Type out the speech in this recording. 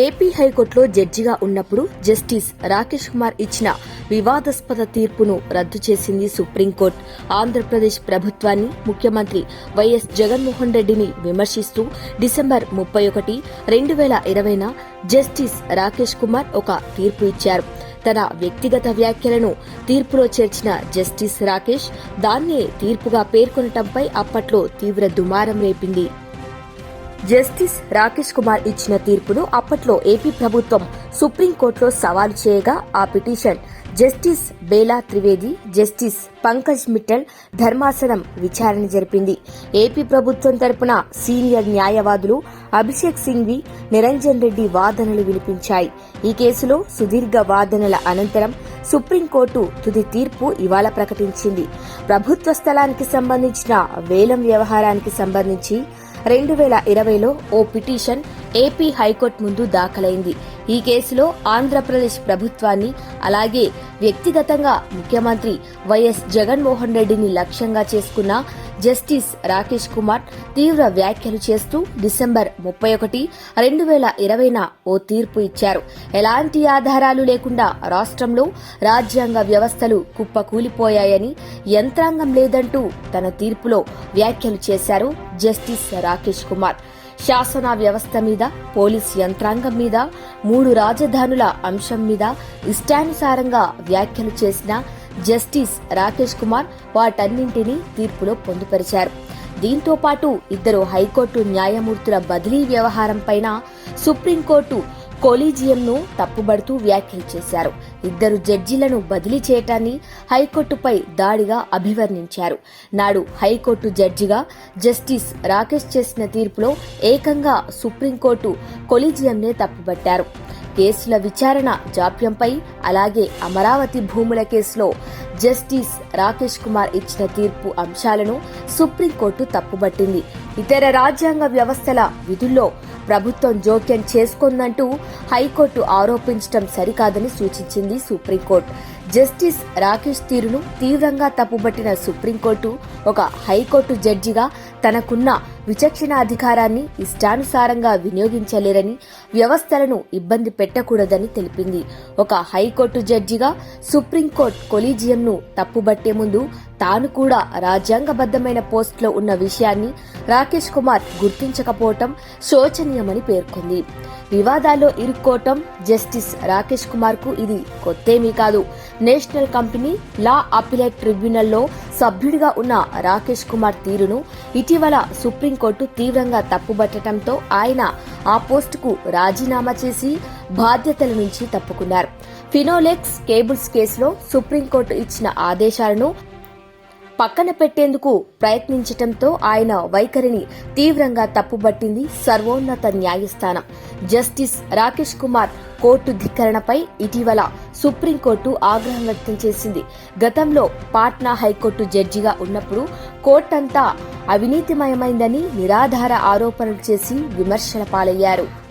AP హైకోర్టులో జడ్జిగా ఉన్నప్పుడు జస్టిస్ రాకేష్ కుమార్ ఇచ్చిన వివాదాస్పద తీర్పును రద్దు చేసింది సుప్రీంకోర్టు. ఆంధ్రప్రదేశ్ ప్రభుత్వాన్ని ముఖ్యమంత్రి వైఎస్ జగన్మోహన్ రెడ్డిని విమర్శిస్తూ డిసెంబర్ ముప్పై ఒకటి రెండు వేల ఇరవైన జస్టిస్ రాకేష్ కుమార్ ఒక తీర్పు ఇచ్చారు. తన వ్యక్తిగత వ్యాఖ్యలను తీర్పులో చేర్చిన జస్టిస్ రాకేష్ దాన్నే తీర్పుగా పేర్కొనటంపై అప్పట్లో తీవ్ర దుమారం రేపింది. జస్టిస్ రాకేష్ కుమార్ ఇచ్చిన తీర్పును అప్పట్లో ఏపీ ప్రభుత్వం సుప్రీంకోర్టులో సవాలు చేయగా ఆ petition. Justice Bela Trivedi justice Pankaj Mittal ధర్మాసనం విచారణ జరిపింది. ఏపీ ప్రభుత్వం తరపున సీనియర్ న్యాయవాదులు అభిషేక్ సింఘ్వి నిరంజన్ రెడ్డి వాదనలు వినిపించాయి. ఈ కేసులో సుదీర్ఘ వాదనల అనంతరం సుప్రీంకోర్టు తుది తీర్పు ఇవాళ ప్రకటించింది. ప్రభుత్వ స్థలానికి సంబంధించిన వేలం వ్యవహారానికి సంబంధించి రెండు వేల ఇరవైలో ఓ పిటిషన్ ఏపీ హైకోర్టు ముందు దాఖలైంది. ఈ కేసులో ఆంధ్రప్రదేశ్ ప్రభుత్వాన్ని అలాగే వ్యక్తిగతంగా ముఖ్యమంత్రి వైఎస్ జగన్మోహన్ రెడ్డిని లక్ష్యంగా చేసుకున్న జస్టిస్ రాకేష్ కుమార్ తీవ్ర వ్యాఖ్యలు చేస్తూ డిసెంబర్ ముప్పై ఒకటి రెండు వేల ఇరవైన ఓ తీర్పు ఇచ్చారు. ఎలాంటి ఆధారాలు లేకుండా రాష్ట్రంలో రాజ్యాంగ వ్యవస్థలు కుప్పకూలిపోయాయని యంత్రాంగం లేదంటూ తన తీర్పులో వ్యాఖ్యలు చేశారు జస్టిస్ రాకేష్ కుమార్. శాసన వ్యవస్థ మీద పోలీస్ యంత్రాంగం మీద మూడు రాజధానుల అంశం మీద ఇష్టానుసారంగా వ్యాఖ్యలు చేసిన జస్టిస్ రాకేష్ కుమార్ వాటన్నింటినీ తీర్పులో పొందుపరిచారు. దీంతో పాటు ఇద్దరు హైకోర్టు న్యాయమూర్తుల బదిలీ వ్యవహారంపైన సుప్రీంకోర్టు కొలీజియంను తప్పుబడుతూ వ్యాఖ్యలు చేశారు. ఇద్దరు జడ్జీలను బదిలీ చేయటాన్ని హైకోర్టుపై దాడిగా అభివర్ణించారు. నాడు హైకోర్టు జడ్జిగా జస్టిస్ రాకేష్ చేసిన తీర్పులో ఏకంగా సుప్రీంకోర్టు కొలీజియంనే తప్పుబట్టారు. కేసుల విచారణ జాప్యంపై అలాగే అమరావతి భూముల కేసులో జస్టిస్ రాకేష్ కుమార్ ఇచ్చిన తీర్పు అంశాలను సుప్రీంకోర్టు తప్పుబట్టింది. ఇతర రాజ్యాంగ వ్యవస్థల విధుల్లో ప్రభుత్వం జోక్యం చేసుకుందంటూ హైకోర్టు ఆరోపించడం సరికాదని సూచించింది సుప్రీంకోర్టు. జస్టిస్ రాకేష్ తీరును తీవ్రంగా తప్పుబట్టిన సుప్రీంకోర్టు ఒక హైకోర్టు జడ్జిగా తనకున్న విచక్షణ అధికారాన్ని ఇష్టానుసారంగా వినియోగించలేరని వ్యవస్థలను ఇబ్బంది పెట్టకూడదని తెలిపింది. ఒక హైకోర్టు జడ్జిగా సుప్రీంకోర్టు కొలీజియంను తప్పుబట్టే ముందు తాను కూడా రాజ్యాంగబద్ధమైన పోస్టులో ఉన్న విషయాన్ని రాకేష్ కుమార్ గుర్తించకపోవటం శోచనీయమని పేర్కొంది. వివాదాల్లో ఇరుక్కోవటం జస్టిస్ రాకేష్ కుమార్కు ఇది కొత్తేమీ కాదు. నేషనల్ కంపెనీ లా అపిలేట్ ట్రిబ్యునల్లో సభ్యుడిగా ఉన్న రాకేష్ కుమార్ తీరును ఇటీవల సుప్రీంకోర్టు తీవ్రంగా తప్పుబట్టడంతో ఆయన ఆ పోస్టుకు రాజీనామా చేసి బాధ్యతల నుంచి తప్పుకున్నారు. ఫినోలెక్స్ కేబుల్స్ కేసులో సుప్రీంకోర్టు ఇచ్చిన ఆదేశాలను పక్కన పెట్టేందుకు ప్రయత్నించటంతో ఆయన వైఖరిని తీవ్రంగా తప్పుబట్టింది సర్వోన్నత న్యాయస్థానం. జస్టిస్ రాకేష్ కుమార్ కోర్టు ధిక్కరణపై ఇటీవల సుప్రీంకోర్టు ఆగ్రహం వ్యక్తం చేసింది. గతంలో పాట్నా హైకోర్టు జడ్జిగా ఉన్నప్పుడు కోర్టంతా అవినీతిమయమైందని నిరాధార ఆరోపణలు చేసి విమర్శల పాలయ్యారు.